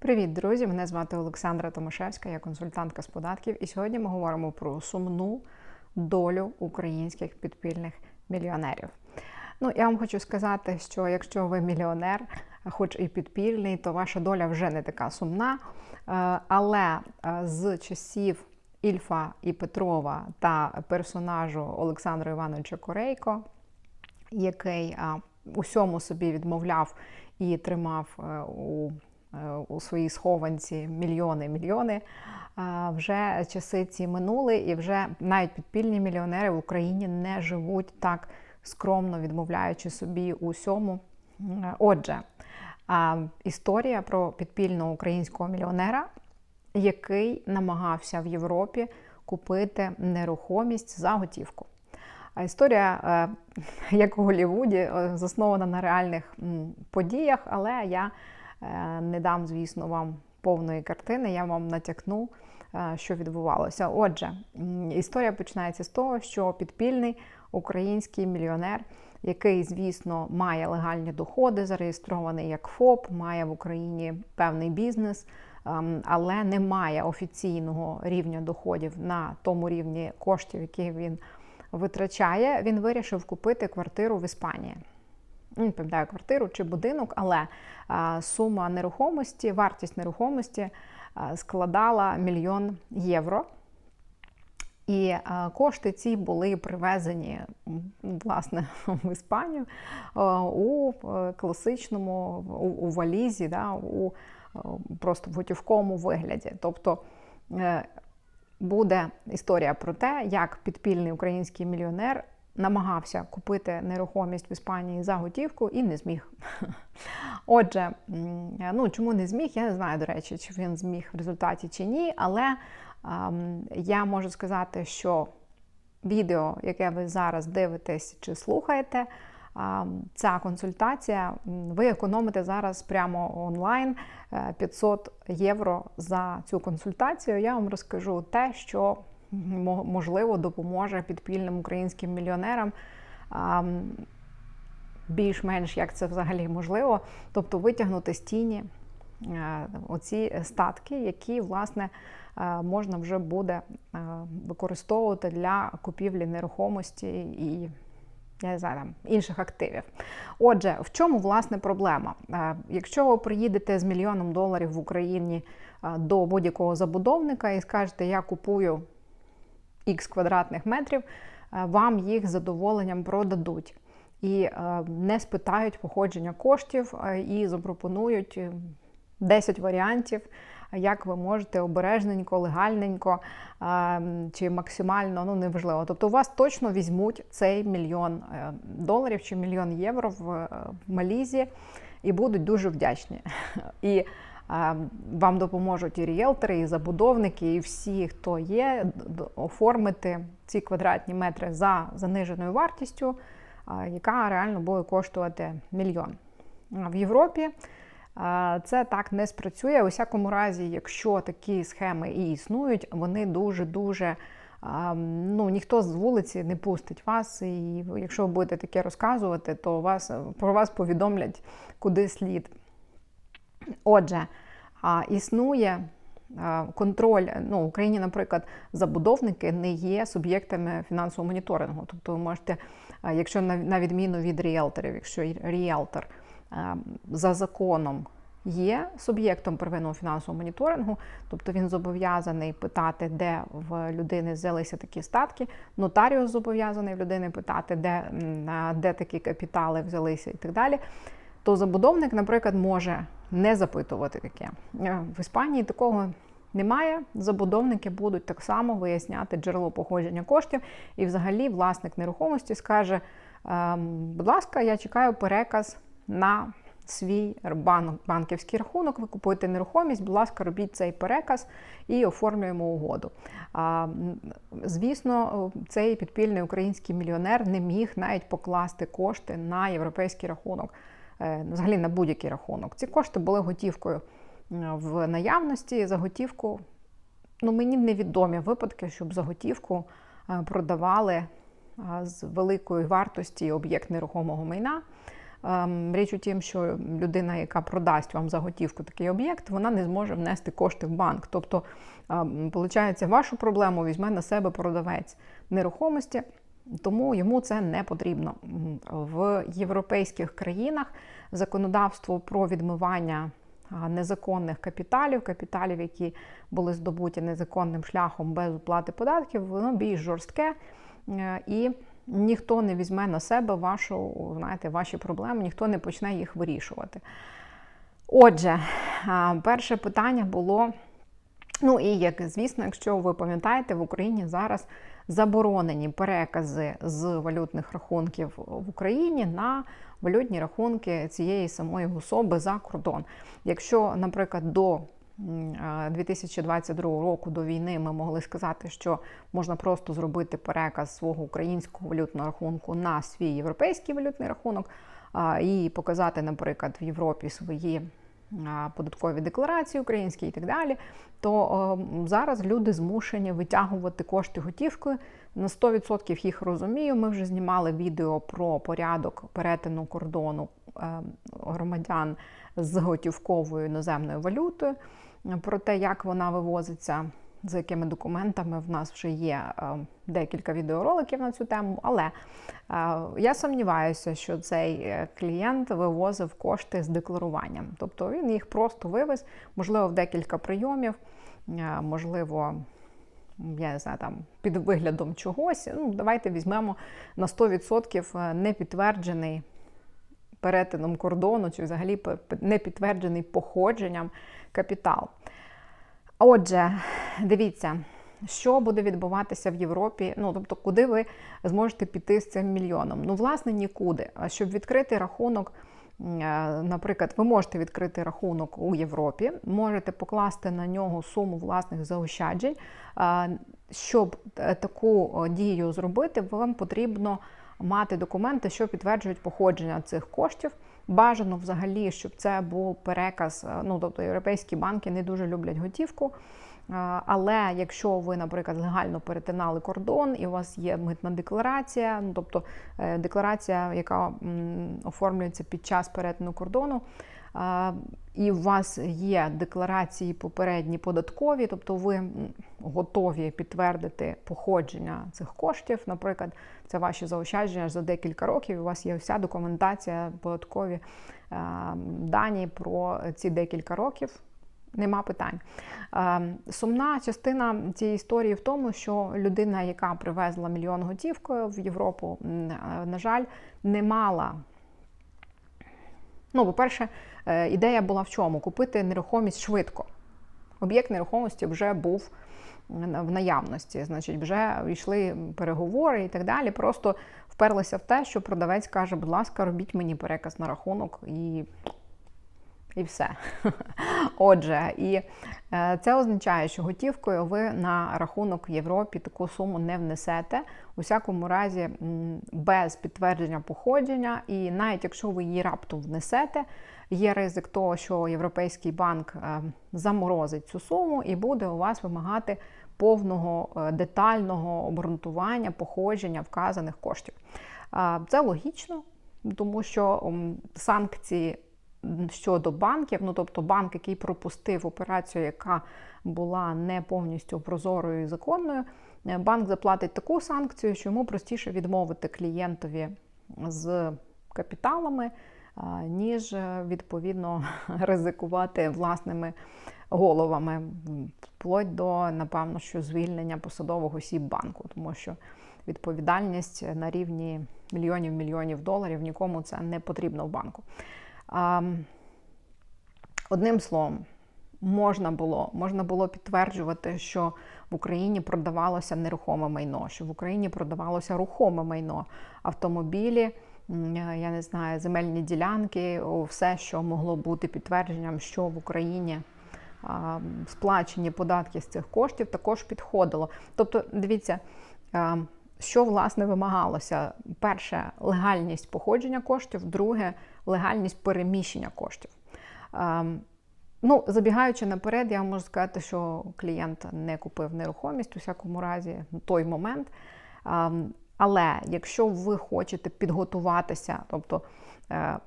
Привіт, друзі! Мене звати Олександра Томашевська, я консультантка з податків. І сьогодні ми говоримо про сумну долю українських підпільних мільйонерів. Ну, я вам хочу сказати, що якщо ви мільйонер, хоч і підпільний, то ваша доля вже не така сумна. Е, Але е, з часів Ільфа і Петрова та персонажу Олександра Івановича Корейко, який усьому собі відмовляв і тримав е, у, е, у своїй схованці мільйони мільйони. Вже часи ці минули, і вже навіть підпільні мільйонери в Україні не живуть так скромно, відмовляючи собі усьому. Отже, історія про підпільного українського мільйонера, який намагався в Європі купити нерухомість за готівку. А Історія, е, як у Голлівуді, е, заснована на реальних подіях, але я е, не дам, звісно, вам повної картини, я вам натякну, е, що відбувалося. Отже, історія починається з того, що підпільний український мільйонер, який, звісно, має легальні доходи, зареєстрований як ФОП, має в Україні певний бізнес. ем, Але не має офіційного рівня доходів на тому рівні коштів, які він витрачає, він вирішив купити квартиру в Іспанії. Ну, Не пам'ятаю квартиру чи будинок, але сума нерухомості, вартість нерухомості складала мільйон євро. І кошти ці були привезені власне в Іспанію у е, класичному у, у валізі, да, у е, просто в готівковому вигляді. Тобто е, буде історія про те, як підпільний український мільйонер намагався купити нерухомість в Іспанії за готівку і не зміг. Отже, ну чому не зміг, я не знаю, до речі, чи він зміг в результаті чи ні, але ем, я можу сказати, що відео, яке ви зараз дивитесь чи слухаєте, а, Ця консультація, ви економите зараз прямо онлайн е, 500 євро за цю консультацію. Я вам розкажу те, що можливо допоможе підпільним українським мільйонерам. Більш-менш як це взагалі можливо, тобто витягнути з тіні е, оці статки, які власне е, можна вже буде е, використовувати для купівлі нерухомості і я не знаю, там, інших активів. Отже, в чому власне проблема? Якщо ви приїдете з мільйоном доларів в Україні до будь-якого забудовника і скажете, я купую х квадратних метрів, е, вам їх з задоволенням продадуть. І е, не спитають походження коштів е, і запропонують е, 10 варіантів, як ви можете обережненько, легальненько чи максимально, ну неважливо. Тобто у вас точно візьмуть цей мільйон доларів чи мільйон євро в, Малізі і будуть дуже вдячні. І вам допоможуть і ріелтори, і забудовники, і всі, хто є, оформити ці квадратні метри за заниженою вартістю, яка реально буде коштувати мільйон. В Європі це так не спрацює. У всякому разі, якщо такі схеми і існують, вони дуже-дуже. Ну, ніхто з вулиці не пустить вас, і якщо ви будете таке розказувати, то вас про вас повідомлять куди слід. Отже, а, існує а, контроль. Ну, в Україні, наприклад, забудовники не є суб'єктами фінансового моніторингу. Тобто, ви можете, а, якщо на, на відміну від ріелторів, якщо ріелтор а, за законом є суб'єктом первинного фінансового моніторингу, тобто він зобов'язаний питати, де в людини взялися такі статки. Нотаріус зобов'язаний в людини питати, де, де такі капітали взялися і так далі. То забудовник, наприклад, може не запитувати таке. Е, В Іспанії такого немає. Забудовники будуть так само виясняти джерело походження коштів, і взагалі власник нерухомості скаже: ем, будь ласка, я чекаю переказ на свій бан- банківський рахунок. Ви купуєте нерухомість, будь ласка, робіть цей переказ і оформлюємо угоду. А, Звісно, цей підпільний український мільйонер не міг навіть покласти кошти на європейський рахунок, взагалі на будь-який рахунок. Ці кошти були готівкою е, в наявності за готівку. Ну, мені невідомі випадки, щоб за готівку е, продавали е, з великої вартості об'єкт нерухомого майна. ем, річ у тім, що людина, яка продасть вам за готівку такий об'єкт, вона не зможе внести кошти в банк. Тобто, виходить, вашу проблему візьме на себе продавець нерухомості. Тому йому це не потрібно. В європейських країнах законодавство про відмивання незаконних капіталів, капіталів, які були здобуті незаконним шляхом без оплати податків, воно більш жорстке е, і ніхто не візьме на себе вашу, знаєте, ваші проблеми, ніхто не почне їх вирішувати. Отже, перше питання було. Ну і як звісно, якщо ви пам'ятаєте, в Україні зараз заборонені перекази з валютних рахунків в Україні на валютні рахунки цієї самої особи за кордон. Якщо, наприклад, до 2022 року до війни ми могли сказати, що можна просто зробити переказ свого українського валютного рахунку на свій європейський валютний рахунок і показати, наприклад, в Європі свої податкові декларації українські і так далі, то зараз люди змушені витягувати кошти готівкою. На 100% їх розумію. Ми вже знімали відео про порядок перетину кордону громадян з готівковою іноземною валютою, про те, як вона вивозиться за якими документами в нас вже є е, декілька відеороликів на цю тему, але е, я сумніваюся, що цей е, клієнт вивозив кошти з декларуванням. Тобто він їх просто вивез, можливо, в декілька прийомів, можливо. Я не знаю, там під виглядом чогось. Ну, Давайте візьмемо на 100% непідтверджений перетином кордону, чи взагалі не підтверджений походженням капітал. Отже, дивіться, що буде відбуватися в Європі, ну тобто, куди ви зможете піти з цим мільйоном? Ну, власне, нікуди. А щоб відкрити рахунок, е, наприклад, ви можете відкрити рахунок у Європі, можете покласти на нього суму власних заощаджень. Щоб е, таку дію зробити, вам потрібно мати документи, що підтверджують походження цих коштів. Бажано взагалі, щоб це був переказ. Е, ну тобто європейські банки не дуже люблять готівку. Е, але якщо ви, наприклад, легально перетинали кордон і у вас є митна декларація, ну тобто е, декларація, яка оформлюється під час перетину кордону, і у вас є декларації попередні податкові, тобто ви готові підтвердити походження цих коштів. Наприклад, це ваші заощадження за декілька років. У вас є вся документація, податкові дані про ці декілька років. Нема питань. Сумна частина цієї історії в тому, що людина, яка привезла мільйон готівкою в Європу, на жаль, не мала. Ну, по-перше, Е, ідея була в чому? Купити нерухомість швидко. Об'єкт нерухомості вже був в наявності, значить, вже йшли переговори і так далі. Просто вперлися в те, що продавець каже, будь ласка, робіть мені переказ на рахунок і і все. Отже, і е, це означає, що готівкою ви на рахунок Європі таку суму не внесете. У всякому разі, без підтвердження походження, і навіть якщо ви її раптом внесете, є ризик того, що Європейський банк е, заморозить цю суму і буде у вас вимагати повного е, детального обґрунтування походження вказаних коштів. Це логічно, тому що санкції щодо банків, ну тобто банк, який пропустив операцію, яка була не повністю прозорою і законною, е, банк заплатить таку санкцію, що йому простіше відмовити клієнтові з капіталами, ніж е, відповідно ризикувати власними головами, вплоть до, напевно, що звільнення посадових осіб банку, тому що відповідальність на рівні мільйонів мільйонів доларів нікому це не потрібно в банку. Одним словом, можна було можна було підтверджувати, що в Україні продавалося нерухоме майно, що в Україні продавалося рухоме майно, автомобілі, я не знаю, земельні ділянки, все, що могло бути підтвердженням, що в Україні сплачені податки з цих коштів, також підходило. Тобто, дивіться. Що власне вимагалося? Перше легальність походження коштів, друге легальність переміщення коштів. Ем, ну, Забігаючи наперед, я можу сказати, що клієнт не купив нерухомість у всякому разі на той момент. Ем, але якщо ви хочете підготуватися, тобто е,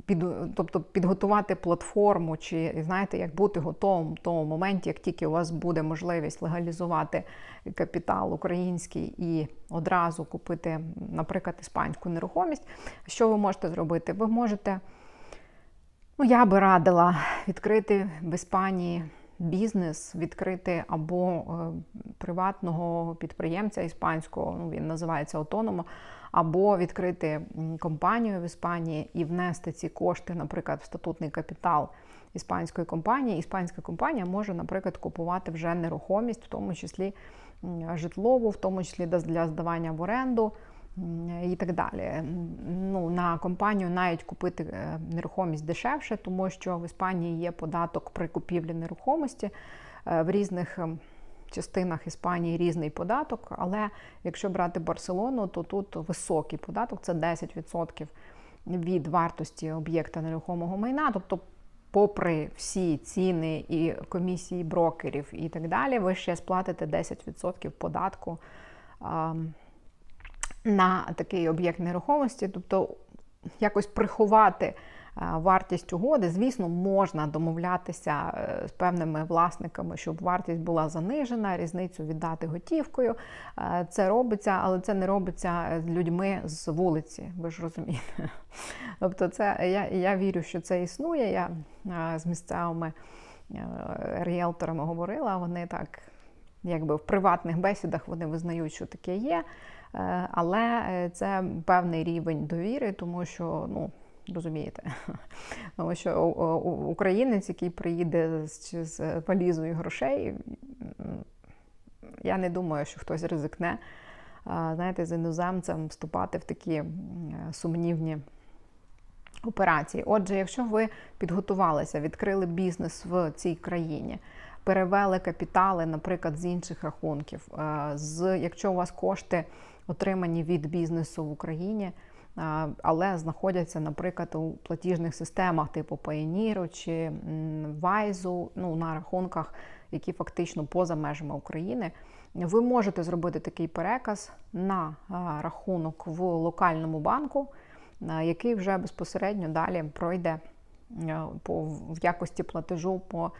під, тобто підготувати платформу, чи знаєте, як бути готовим в тому моменті, як тільки у вас буде можливість легалізувати капітал український і одразу купити, наприклад, іспанську нерухомість. Що ви можете зробити? Ви можете, ну я би радила відкрити в Іспанії. Бізнес відкрити або е, приватного підприємця іспанського, ну він називається Autonomo, або відкрити компанію в Іспанії і внести ці кошти, наприклад, в статутний капітал іспанської компанії. Іспанська компанія може, наприклад, купувати вже нерухомість, в тому числі житлову, в тому числі для здавання в оренду. І так далі. Ну, На компанію навіть купити е, нерухомість дешевше, тому що в Іспанії є податок при купівлі нерухомості е, в різних ем, частинах Іспанії різний податок, але якщо брати Барселону, то тут високий податок це 10% від вартості об'єкта нерухомого майна. Тобто, попри всі ціни і комісії брокерів і так далі, ви ще сплатите 10% податку на такий об'єкт нерухомості, тобто якось приховати вартість угоди, звісно, можна домовлятися е, з певними власниками, щоб вартість була занижена, різницю віддати готівкою. Е, це робиться, але це не робиться з людьми з вулиці, ви ж розумієте. Тобто, це я, я вірю, що це існує. Я е, з місцевими ріелторами говорила, вони так. Якби в приватних бесідах вони визнають, що таке є, але це певний рівень довіри, тому що ну Розумієте? Тому що українець, який приїде з, з валізою грошей, я не думаю, що хтось ризикне знаєте, з іноземцем вступати в такі сумнівні операції. Отже, якщо ви підготувалися, відкрили бізнес в цій країні, перевели капітали, наприклад, з інших рахунків, з якщо у вас кошти отримані від бізнесу в Україні але знаходяться, наприклад, у платіжних системах типу Payoneer чи Вайзу, ну на рахунках, які фактично поза межами України. Ви можете зробити такий переказ на рахунок в локальному банку, який вже безпосередньо далі пройде по в якості платежу по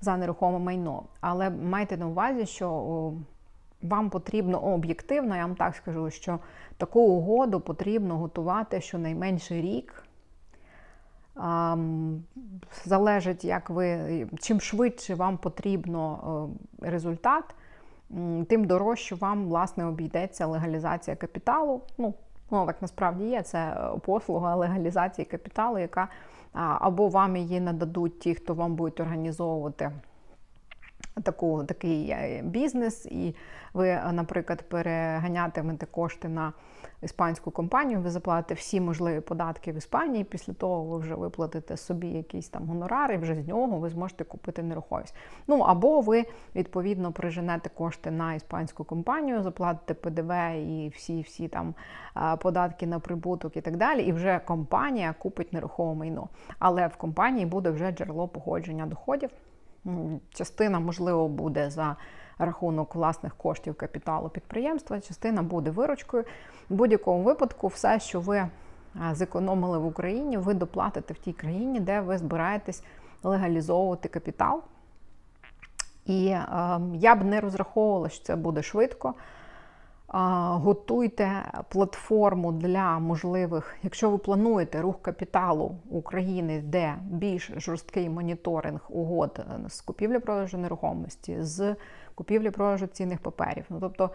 за нерухоме майно. Але майте на увазі, що вам потрібно об'єктивно, я вам так скажу, що таку угоду потрібно готувати щонайменше рік. Залежить, як ви, чим швидше вам потрібно е, результат, тим дорожче вам, власне, обійдеться легалізація капіталу. Ну, ну так насправді є, це послуга легалізації капіталу, яка або вам її нададуть ті, хто вам будуть організовувати таку, такий е, бізнес, і ви, наприклад, переганятимете кошти на іспанську компанію, ви заплатите всі можливі податки в Іспанії. Після того ви вже виплатите собі якийсь там гонорар, і вже з нього ви зможете купити нерухомість. Ну або ви відповідно приженете кошти на іспанську компанію, заплатите ПДВ і всі всі там податки на прибуток і так далі. І вже компанія купить нерухоме майно. Але в компанії буде вже джерело погодження доходів. Частина, можливо, буде за рахунок власних коштів капіталу підприємства, частина буде виручкою. В будь-якому випадку, все, що ви зекономили в Україні, ви доплатите в тій країні, де ви збираєтесь легалізовувати капітал. І е, я б не розраховувала, що це буде швидко готуйте платформу для можливих, якщо ви плануєте рух капіталу України, де більш жорсткий моніторинг угод е, з купівлі-продажу нерухомості, з купівлі-продажу цінних паперів. Ну, Тобто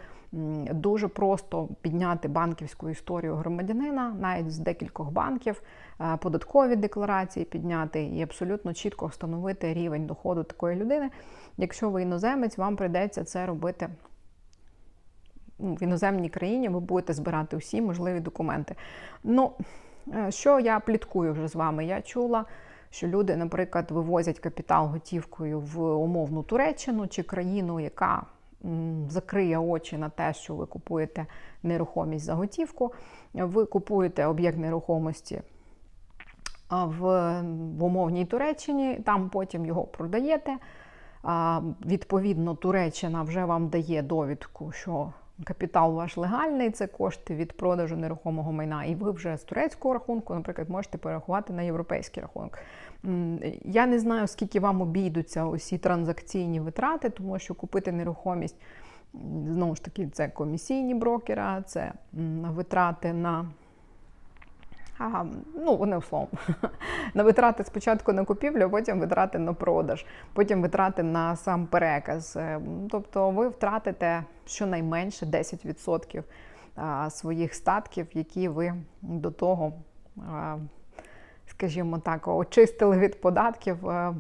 дуже просто підняти банківську історію громадянина, навіть з декількох банків, е, податкові декларації підняти і абсолютно чітко встановити рівень доходу такої людини. Якщо ви іноземець, вам прийдеться це робити в іноземній країні ви будете збирати усі можливі документи. Ну, е, що я пліткую вже з вами? Я чула, що люди, наприклад, вивозять капітал готівкою в умовну Туреччину чи країну, яка закриє очі на те, що ви купуєте нерухомість за готівку. Ви купуєте об'єкт нерухомості. В, в умовній Туреччині, там потім його продаєте. Відповідно, Туреччина вже вам дає довідку, що капітал ваш легальний, це кошти від продажу нерухомого майна, і ви вже з турецького рахунку, наприклад, можете перерахувати на європейський рахунок. Я не знаю, скільки вам обійдуться усі транзакційні витрати, тому що купити нерухомість знову ж таки це комісійні брокера, це витрати на. А, ну, вони словом, на витрати спочатку на купівлю, потім витрати на продаж, потім витрати на сам переказ. Е, тобто ви втратите щонайменше 10% своїх статків, які ви до того, скажімо так, очистили від податків е, е,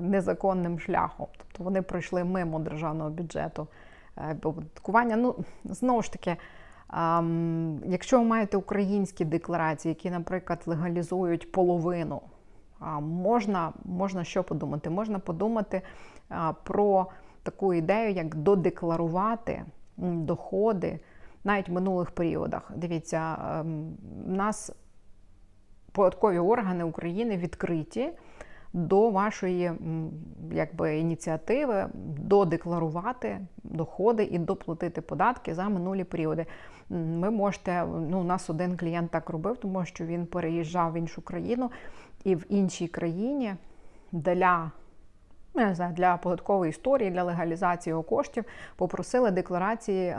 незаконним шляхом. Тобто вони пройшли мимо державного бюджету оподаткування. Ну, знову ж таки. Якщо ви маєте українські декларації, які, наприклад, легалізують половину, можна можна що подумати? Можна подумати про таку ідею, як додекларувати доходи навіть в минулих періодах. Дивіться, у нас податкові органи України відкриті до вашої якби, ініціативи додекларувати доходи і доплатити податки за минулі періоди. Ви можете, ну, у нас один клієнт так робив, тому що він переїжджав в іншу країну, і в іншій країні для ну, не знаю, для податкової історії, для легалізації його коштів попросили декларації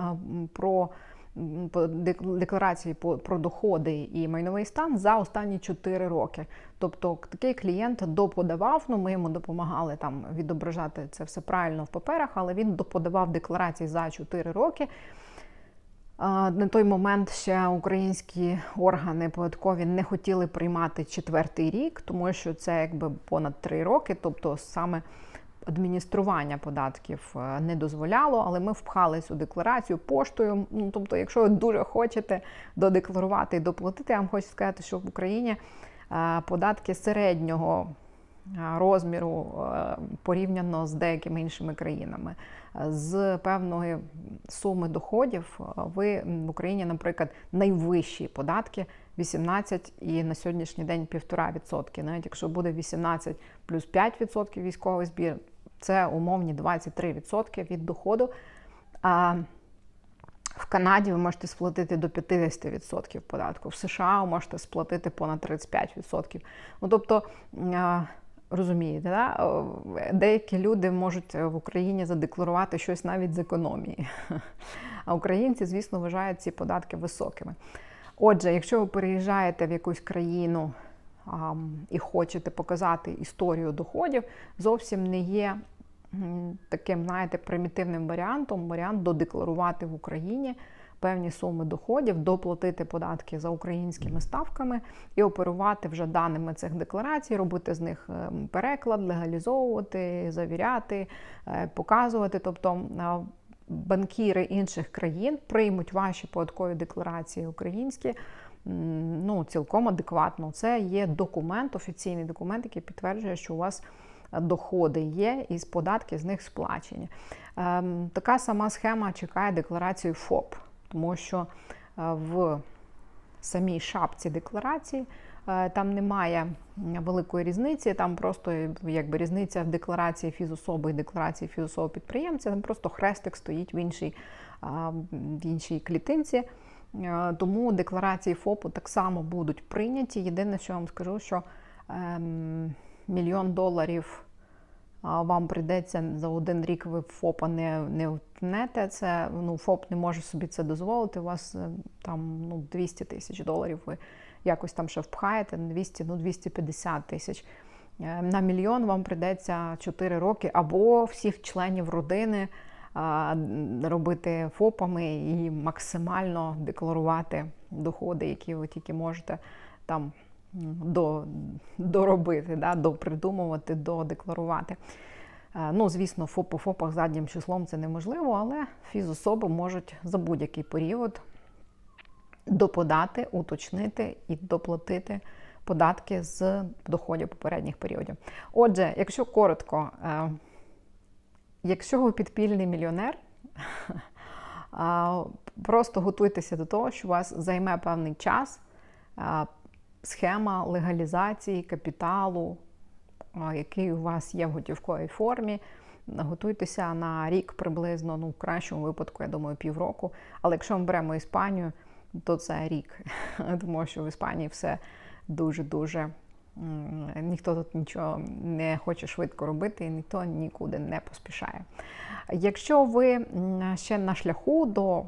про декларації про доходи і майновий стан за останні 4 роки. Тобто такий клієнт доподавав, ну ми йому допомагали там відображати це все правильно в паперах, але він доподавав декларації за 4 роки. На той момент ще українські органи податкові не хотіли приймати четвертий рік, тому що це якби понад три роки, тобто саме адміністрування податків е, не дозволяло, але ми впхали цю декларацію поштою. Ну, Тобто, якщо ви дуже хочете додекларувати і доплатити, я вам хочу сказати, що в Україні е, податки середнього е, розміру порівняно з деякими іншими країнами. З певної суми доходів ви в Україні, наприклад, найвищі податки 18 і на сьогоднішній день 1,5%. Навіть якщо буде 18 плюс 5% військовий збір, це умовні 23% від доходу. А в Канаді ви можете сплатити до 50% податку. В США ви можете сплатити понад 35%. Ну, тобто, розумієте, да? деякі люди можуть в Україні задекларувати щось навіть з економії. А українці, звісно, вважають ці податки високими. Отже, якщо ви переїжджаєте в якусь країну і хочете показати історію доходів, зовсім не є таким, знаєте, примітивним варіантом, варіант додекларувати в Україні певні суми доходів, доплатити податки за українськими ставками і оперувати вже даними цих декларацій, робити з них ем, переклад, легалізовувати, завіряти, е, показувати. Тобто банкіри інших країн приймуть ваші податкові декларації українські. Ну, цілком адекватно. Це є документ, офіційний документ, який підтверджує, що у вас доходи є, і з податки з них сплачені. Ем, така сама схема чекає декларацію ФОП, тому що е, в самій шапці декларації е, там немає великої різниці, там просто якби різниця в декларації фізособи і декларації фізособи підприємця, там просто хрестик стоїть в іншій, в іншій клітинці. Е, тому декларації ФОПу так само будуть прийняті. Єдине, що я вам скажу, що ем, мільйон доларів вам прийдеться за один рік ви ФОПа не не втнете. Це ну ФОП не може собі це дозволити. У вас е, там ну 200 тисяч доларів. Ви якось там ще впхаєте 200, ну 250 тисяч. Е, на мільйон вам прийдеться 4 роки або всіх членів родини робити ФОПами і максимально декларувати доходи, які ви тільки можете там до, доробити, да, допридумувати, додекларувати. Е, ну, звісно, ФОП по ФОПах заднім числом це неможливо, але фізособи можуть за будь-який період доподати, уточнити і доплатити податки з доходів попередніх періодів. Отже, якщо коротко, е, якщо ви підпільний мільйонер, просто готуйтеся до того, що у вас займе певний час схема легалізації капіталу, який у вас є в готівковій формі, готуйтеся на рік приблизно, ну в кращому випадку, я думаю, півроку. Але якщо ми беремо Іспанію, то це рік. Тому що в Іспанії все дуже-дуже. Ніхто тут нічого не хоче швидко робити, і ніхто нікуди не поспішає. Якщо ви ще на шляху до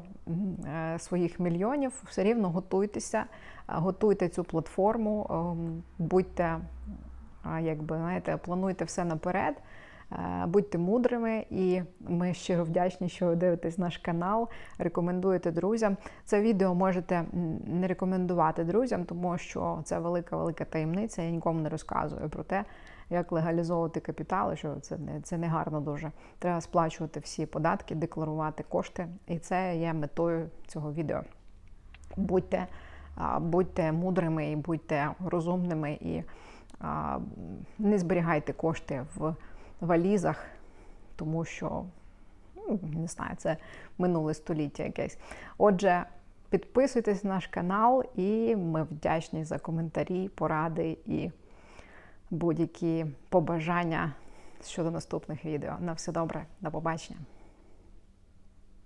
е, своїх мільйонів, все рівно готуйтеся, е, готуйте цю платформу, ем, будьте, якби знаєте, плануйте все наперед. Е, Будьте мудрими, і ми щиро вдячні, що ви дивитесь наш канал. Рекомендуєте друзям. Це відео можете не рекомендувати друзям, тому що це велика велика таємниця. Я нікому не розказую про те, як легалізовувати капітали, що це не це не гарно дуже. Треба сплачувати всі податки, декларувати кошти, і це є метою цього відео. Будьте, будьте мудрими і будьте розумними і не зберігайте кошти в валізах, тому що ну, не знаю, це минуле століття якесь. Отже, підписуйтесь на наш канал, і ми вдячні за коментарі, поради і будь-які побажання щодо наступних відео. На все добре, до побачення.